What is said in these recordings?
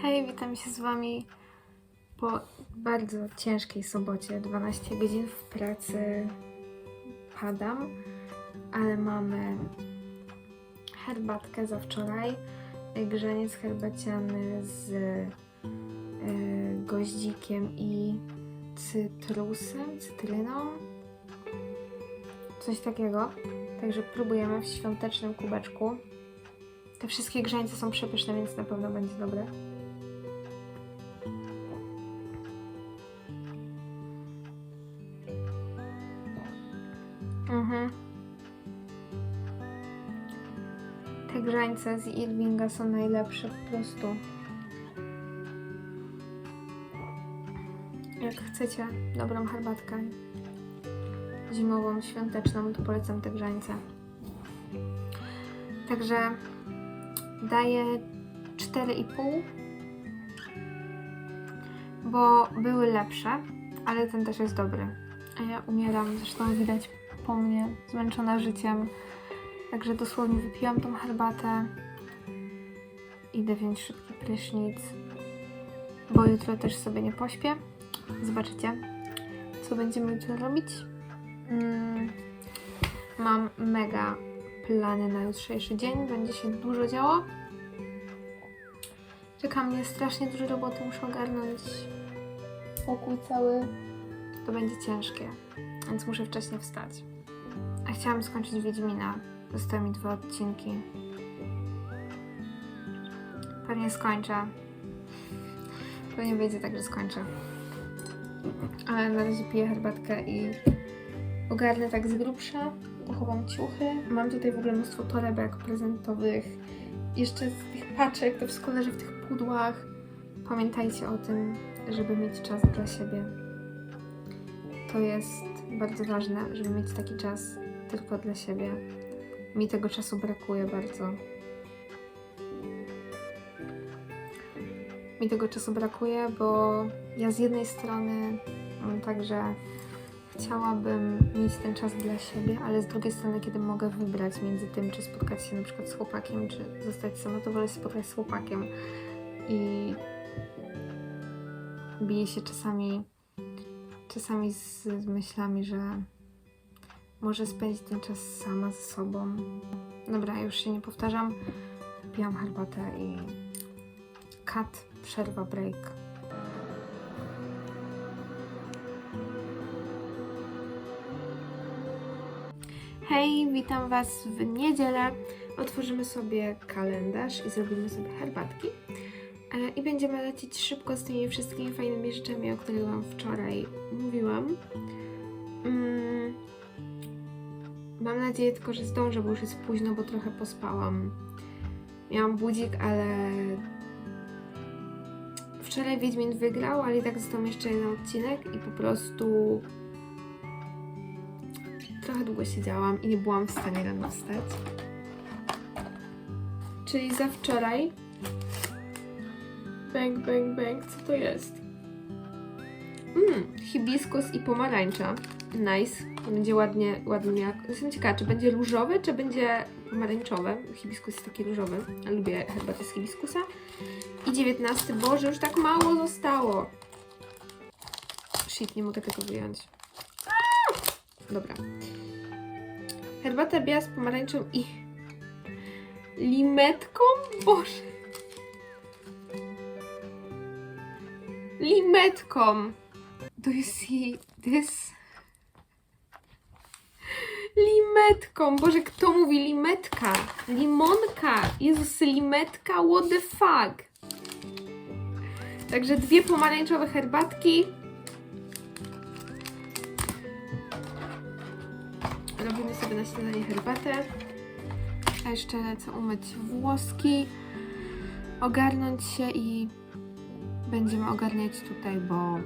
Hej, witam się z Wami po bardzo ciężkiej sobocie. 12 godzin w pracy padam, ale mamy herbatkę za wczoraj, grzaniec herbaciany z e, goździkiem i cytrusem, cytryną, coś takiego. Także próbujemy w świątecznym kubeczku. Te wszystkie grzańce są przepyszne, więc na pewno będzie dobre. Te grzańce z Irvinga są najlepsze po prostu. Jak chcecie dobrą herbatkę zimową, świąteczną, to polecam te grzańce. Także daję 4,5 bo były lepsze, ale ten też jest dobry. A ja umieram, zresztą widać po mnie, zmęczona życiem. Także dosłownie wypiłam tą herbatę. Idę wziąć szybki prysznic, bo jutro też sobie nie pośpię. Zobaczycie, co będziemy jutro robić. Mm, mam mega plany na jutrzejszy dzień. Będzie się dużo działo. Czeka mnie strasznie dużo roboty. Muszę ogarnąć pokój cały. To będzie ciężkie, więc muszę wcześniej wstać. A chciałam skończyć Wiedźmina. Zostały mi dwa odcinki. Pewnie skończę. Pewnie wyjdzie tak, że skończę. Ale na razie piję herbatkę i ogarnę tak z grubsza. Pochowam ciuchy. Mam tutaj w ogóle mnóstwo torebek prezentowych. Jeszcze z tych paczek, to wszystko leży w tych pudłach. Pamiętajcie o tym, żeby mieć czas dla siebie. To jest bardzo ważne, żeby mieć taki czas tylko dla siebie. Mi tego czasu brakuje bardzo. Mi tego czasu brakuje, bo ja z jednej strony mam tak, że chciałabym mieć ten czas dla siebie, ale z drugiej strony, kiedy mogę wybrać między tym, czy spotkać się na przykład z chłopakiem, czy zostać sama, to wolę spotkać z chłopakiem. I bije się czasami, czasami z, z myślami, że może spędzić ten czas sama ze sobą. Dobra, już się nie powtarzam. Piłam herbatę i kat, przerwa, break. Hej, witam Was w niedzielę. Otworzymy sobie kalendarz i zrobimy sobie herbatki. E, I będziemy lecieć szybko z tymi wszystkimi fajnymi rzeczami, o których Wam wczoraj mówiłam. Mm, Mam nadzieję tylko, że zdążę, bo już jest późno, bo trochę pospałam. Miałam budzik, ale wczoraj Wiedźmin wygrał, ale i tak został jeszcze jeden odcinek i po prostu trochę długo siedziałam i nie byłam w stanie rano wstać. Czyli za wczoraj Bang, bang, bang. Co to jest? Mmm, hibiskus i pomarańcza. Nice. To będzie ładnie, ładnie jak... Jestem ciekawa, czy będzie różowe, czy będzie pomarańczowe. Hibiskus jest taki różowy. Lubię herbatę z hibiskusa. I 19. Boże, już tak mało zostało. Shit, nie mogę tego wyjąć. Dobra. Herbata biała z pomarańczą i limetką? Boże. limetką. Jest jej. To jest. Limetką. Boże, kto mówi limetka? Limonka. Jezus, limetka? What the fuck? Także dwie pomarańczowe herbatki. Robimy sobie na śniadanie herbatę. A jeszcze lecę umyć włoski, ogarnąć się i będziemy ogarniać tutaj, bo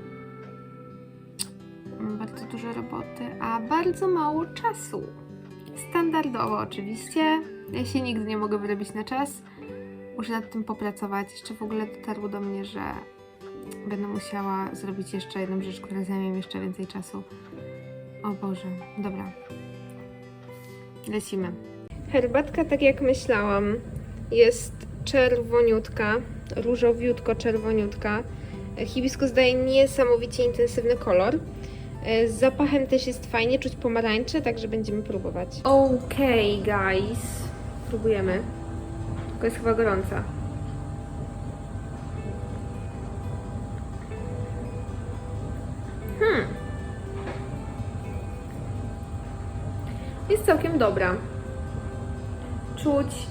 bardzo dużo roboty, a bardzo mało czasu. Standardowo oczywiście. Ja się nigdy nie mogę wyrobić na czas. Muszę nad tym popracować. Jeszcze w ogóle dotarło do mnie, że będę musiała zrobić jeszcze jedną rzecz, która zajmie mi jeszcze więcej czasu. O Boże, dobra. Lecimy. Herbatka, tak jak myślałam, jest czerwoniutka. różowiutko, czerwoniutka. Hibiskus daje niesamowicie intensywny kolor. E, Z zapachem też jest fajnie, czuć pomarańcze, także będziemy próbować. Okej, guys. Próbujemy. Tylko jest chyba gorąca. Hmm. Jest całkiem dobra. Czuć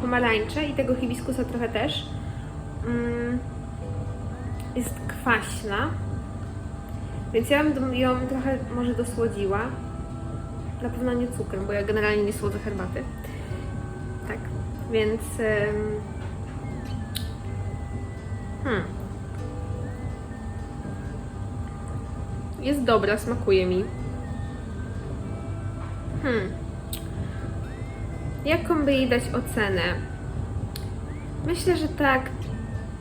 pomarańcze i tego hibiskusa trochę też. Mm. Jest kwaśna. Więc ja bym ją trochę może dosłodziła. Na pewno nie cukrem, bo ja generalnie nie słodzę herbaty. Tak, więc... Hmm. Jest dobra, smakuje mi. Hmm. Jaką by jej dać ocenę? Myślę, że tak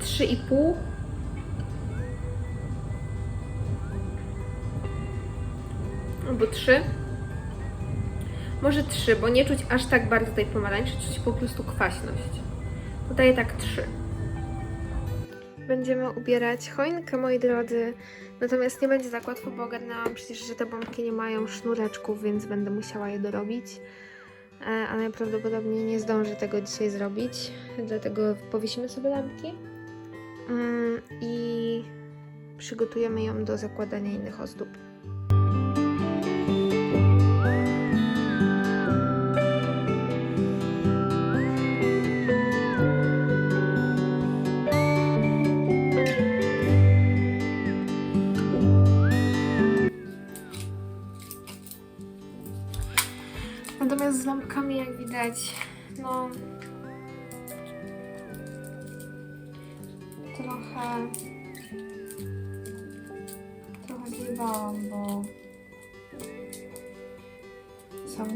3,5. Albo 3. Może 3, bo nie czuć aż tak bardzo tej pomarańczy, czuć po prostu kwaśność. Podaję tak 3. Będziemy ubierać choinkę, moi drodzy. Natomiast nie będzie tak łatwo, bo ogarnęłam przecież, że te bombki nie mają sznureczków, więc będę musiała je dorobić. E, A najprawdopodobniej nie zdążę tego dzisiaj zrobić, dlatego powiesimy sobie lampki Mm, i przygotujemy ją do zakładania innych ozdób.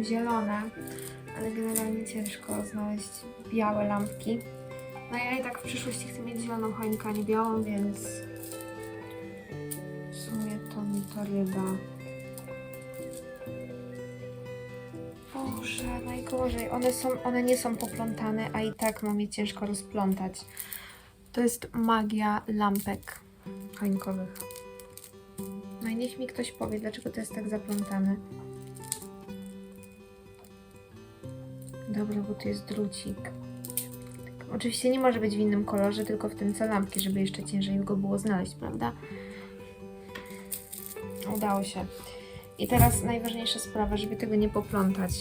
Zielone, ale generalnie ciężko znaleźć białe lampki. No ja i tak w przyszłości chcę mieć zieloną choinkę, a nie białą, więc. W sumie to mi to ryba. Boże, najgorzej. One, są, one nie są poplątane, a i tak mam je ciężko rozplątać. To jest magia lampek choinkowych. No i niech mi ktoś powie, dlaczego to jest tak zaplątane. Dobra, bo tu jest drucik. Oczywiście nie może być w innym kolorze, tylko w tym co lampki, żeby jeszcze ciężej go było znaleźć, prawda? Udało się. I teraz najważniejsza sprawa, żeby tego nie poplątać.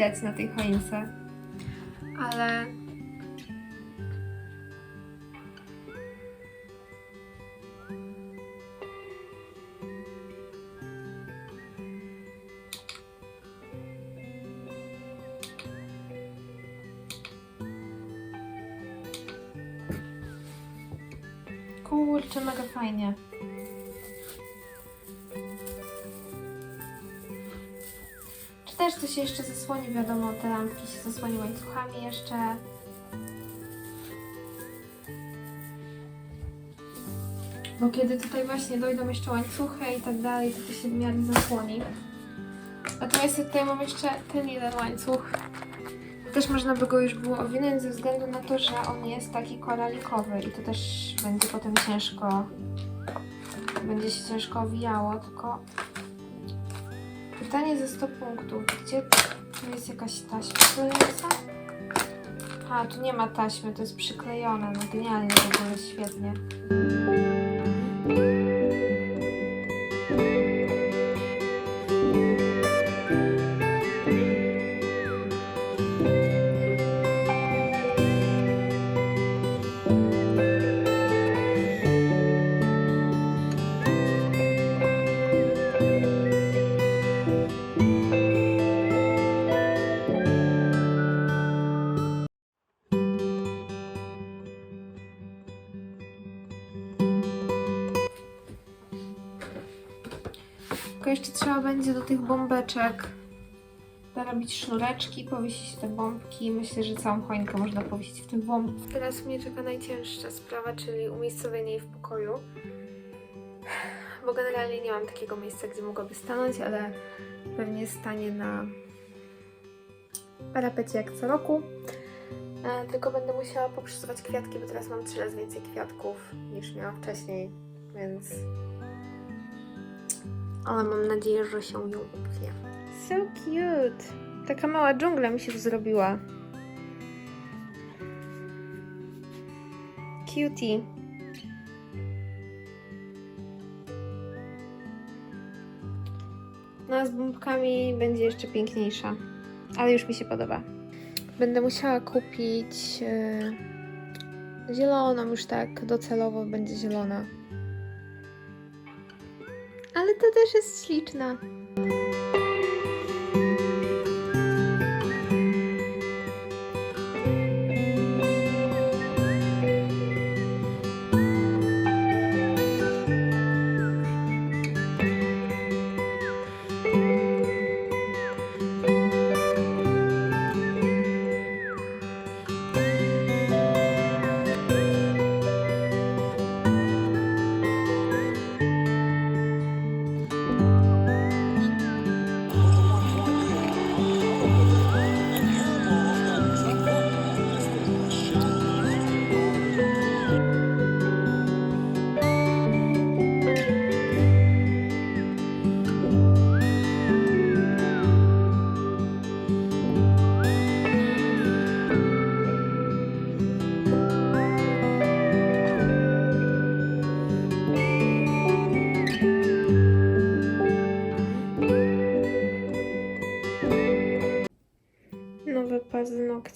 Widać na tej choince. Ale... Kurczę, mega fajnie. Też coś jeszcze zasłoni? Wiadomo, te lampki się zasłoni łańcuchami jeszcze. Bo kiedy tutaj właśnie dojdą jeszcze łańcuchy i tak dalej, to to się w miarę zasłoni. Natomiast tutaj mam jeszcze ten jeden łańcuch. Też można by go już było owinąć ze względu na to, że on jest taki koralikowy i to też będzie potem ciężko, będzie się ciężko owijało, tylko Pytanie ze 100 punktów. Gdzie tu jest jakaś taśma klejąca? A, tu nie ma taśmy, to jest przyklejone. No genialnie w ogóle, świetnie. Tylko jeszcze trzeba będzie do tych bombeczek dorobić sznureczki, powiesić te bombki. Myślę, że całą choinkę można powiesić w tych bombkach. Teraz mnie czeka najcięższa sprawa, czyli umiejscowienie jej w pokoju. Bo generalnie nie mam takiego miejsca, gdzie mogłaby stanąć, ale pewnie stanie na parapecie jak co roku. E, tylko będę musiała poprzysuwać kwiatki, bo teraz mam trzy razy więcej kwiatków niż miałam wcześniej, więc... Ale mam nadzieję, że się ją upnie. So cute! Taka mała dżungla mi się tu zrobiła. Cutie. No a z bombkami będzie jeszcze piękniejsza. Ale już mi się podoba. Będę musiała kupić e, zieloną, już tak docelowo będzie zielona. To też jest śliczna.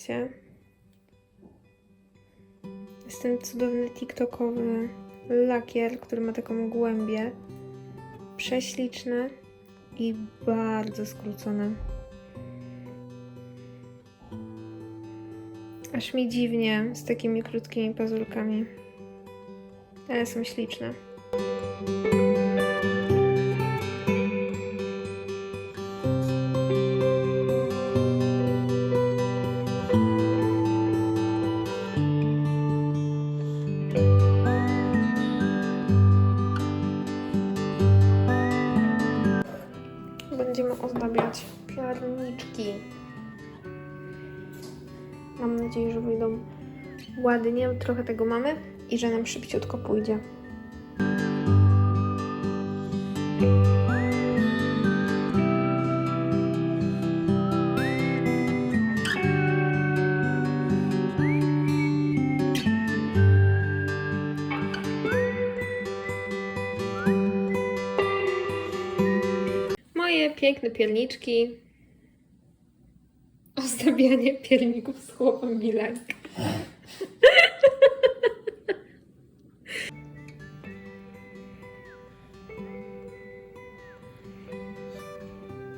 Paznokcie. Jest ten cudowny TikTokowy lakier, który ma taką głębię. Prześliczny i bardzo skrócony. Aż mi dziwnie z takimi krótkimi pazurkami. Ale są śliczne. Nadzieję, że wyjdą ładnie. Trochę tego mamy i że nam szybciutko pójdzie. Moje piękne pierniczki. Ozdabianie pierników z chłopem Milenka.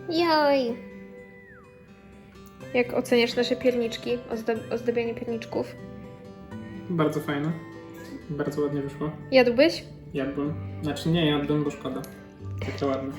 Joj! Jak oceniasz nasze pierniczki, ozda- ozdabianie pierniczków? Bardzo fajne. Bardzo ładnie wyszło. Jadłbyś? Jadłem. Znaczy nie jadłem, bo szkoda. Takie ładne.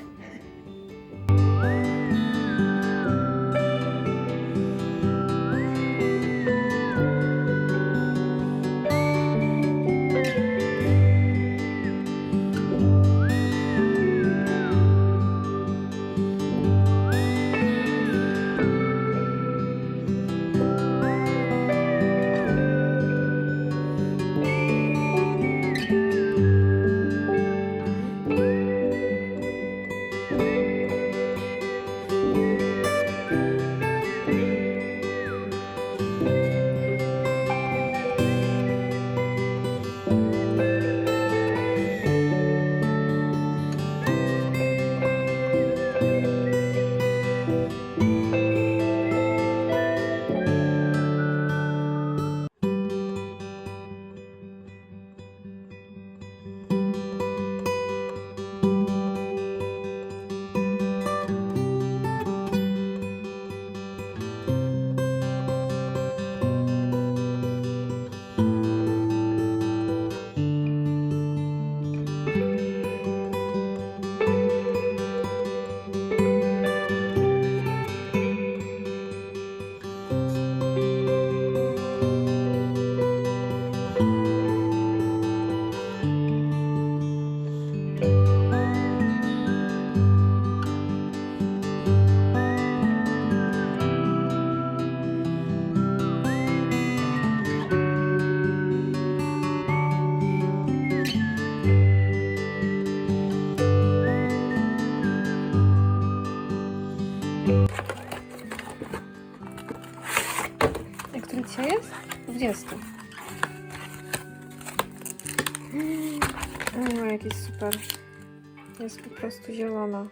Jest po prostu zielona.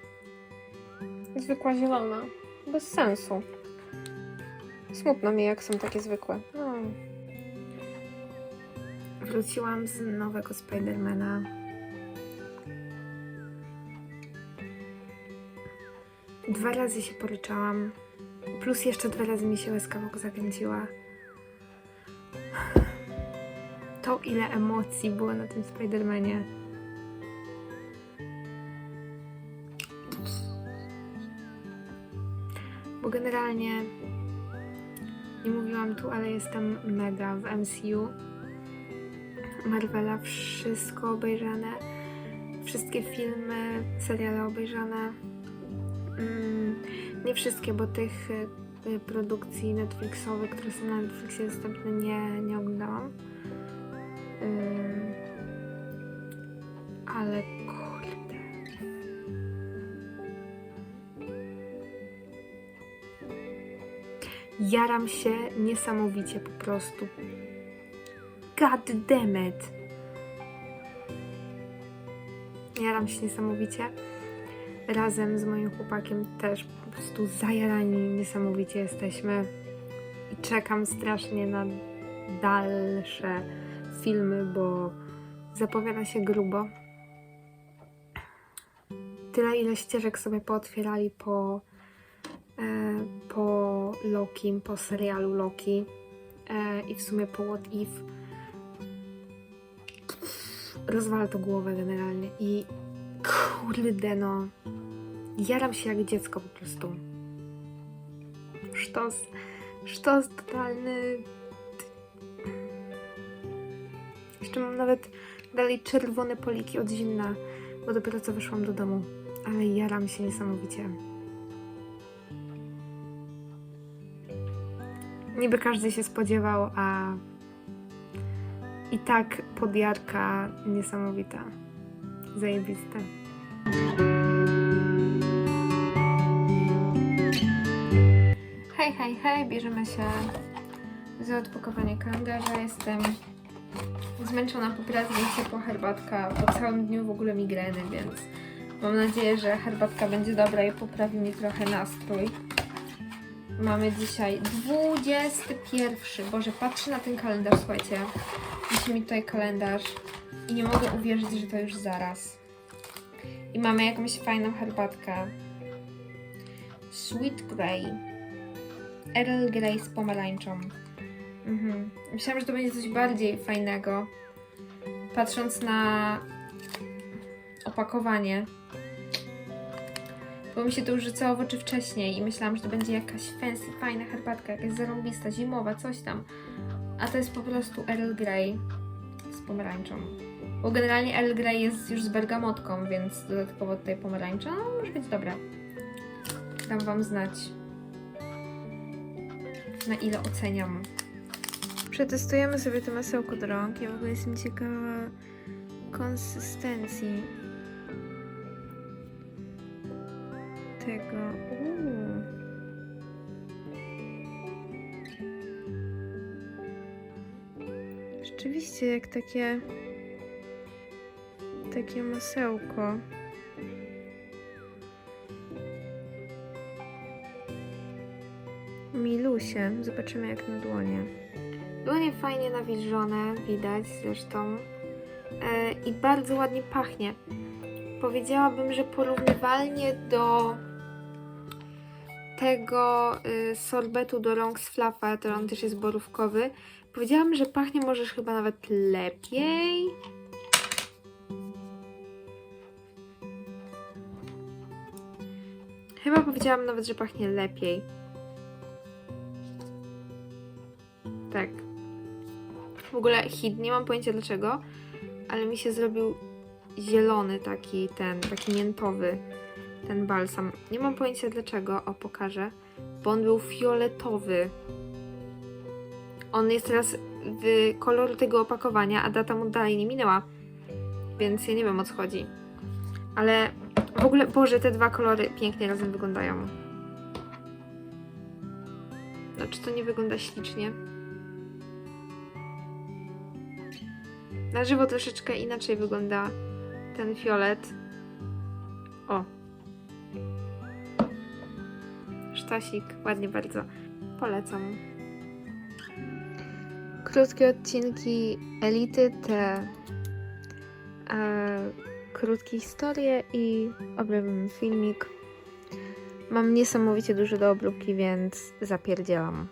Zwykła zielona. Bez sensu. Smutno mi, jak są takie zwykłe. No. Wróciłam z nowego Spidermana. Dwa razy się poryczałam. Plus jeszcze dwa razy mi się łezka wokół zakręciła. To ile emocji było na tym Spidermanie. Generalnie nie mówiłam tu, ale jestem mega w MCU. Marvela wszystko obejrzane. Wszystkie filmy, seriale obejrzane. Mm, nie wszystkie, bo tych y, produkcji Netflixowych, które są na Netflixie dostępne, nie, nie oglądałam. Ale Jaram się niesamowicie po prostu. God damn it. Jaram się niesamowicie. Razem z moim chłopakiem też po prostu zajarani niesamowicie jesteśmy. I czekam strasznie na dalsze filmy, bo zapowiada się grubo. Tyle, ile ścieżek sobie pootwierali po, e, po Loki, po serialu Loki e, i w sumie po What If. Rozwala to głowę generalnie i kurde no, jaram się jak dziecko po prostu. Sztos, sztos totalny. Jeszcze mam nawet dalej czerwone poliki od zimna, bo dopiero co wyszłam do domu. Ale jaram się niesamowicie. Niby każdy się spodziewał, a i tak podjarka niesamowita. Zajebiste. Hej, hej, hej, bierzemy się za odpakowanie kalendarza. Jestem zmęczona poprawnie, ciepła herbatka, po całym dniu w ogóle migreny, więc mam nadzieję, że herbatka będzie dobra i poprawi mi trochę nastrój. Mamy dzisiaj 21. Boże, patrzę na ten kalendarz, słuchajcie. Wisi mi tutaj kalendarz i nie mogę uwierzyć, że to już zaraz. I mamy jakąś fajną herbatkę. Sweet Grey. Earl Grey z pomarańczą. Mhm. Myślałam, że to będzie coś bardziej fajnego. Patrząc na opakowanie. Bo mi się to już rzucało w oczy wcześniej i myślałam, że to będzie jakaś fancy, fajna herbatka, jakaś zarąbista, zimowa, coś tam. A to jest po prostu Earl Grey z pomarańczą. Bo generalnie Earl Grey jest już z bergamotką, więc dodatkowo tutaj pomarańcza, no może być dobra. Dam Wam znać, na ile oceniam. Przetestujemy sobie to masełko do rąk. Ja w ogóle jestem ciekawa konsystencji tego. Rzeczywiście jak takie takie masełko. Milusie. Zobaczymy jak na dłonie. Dłonie fajnie nawilżone, widać zresztą. E, I bardzo ładnie pachnie. Powiedziałabym, że porównywalnie do tego y, sorbetu do rąk z Flafa, to on też jest borówkowy. Powiedziałam, że pachnie możesz chyba nawet lepiej. Chyba powiedziałam nawet, że pachnie lepiej. Tak. W ogóle hit, nie mam pojęcia dlaczego, ale mi się zrobił zielony taki ten, taki miętowy ten balsam. Nie mam pojęcia dlaczego, o pokażę, bo on był fioletowy. On jest teraz w kolor tego opakowania, a data mu dalej nie minęła, więc ja nie wiem o co chodzi. Ale w ogóle, Boże, te dwa kolory pięknie razem wyglądają. No, czy to nie wygląda ślicznie? Na żywo troszeczkę inaczej wygląda ten fiolet. O, Sztasik, ładnie bardzo. Polecam. Krótkie odcinki Elity, te e, krótkie historie i obrobimy filmik. Mam niesamowicie dużo do obróbki, więc zapierdzielam.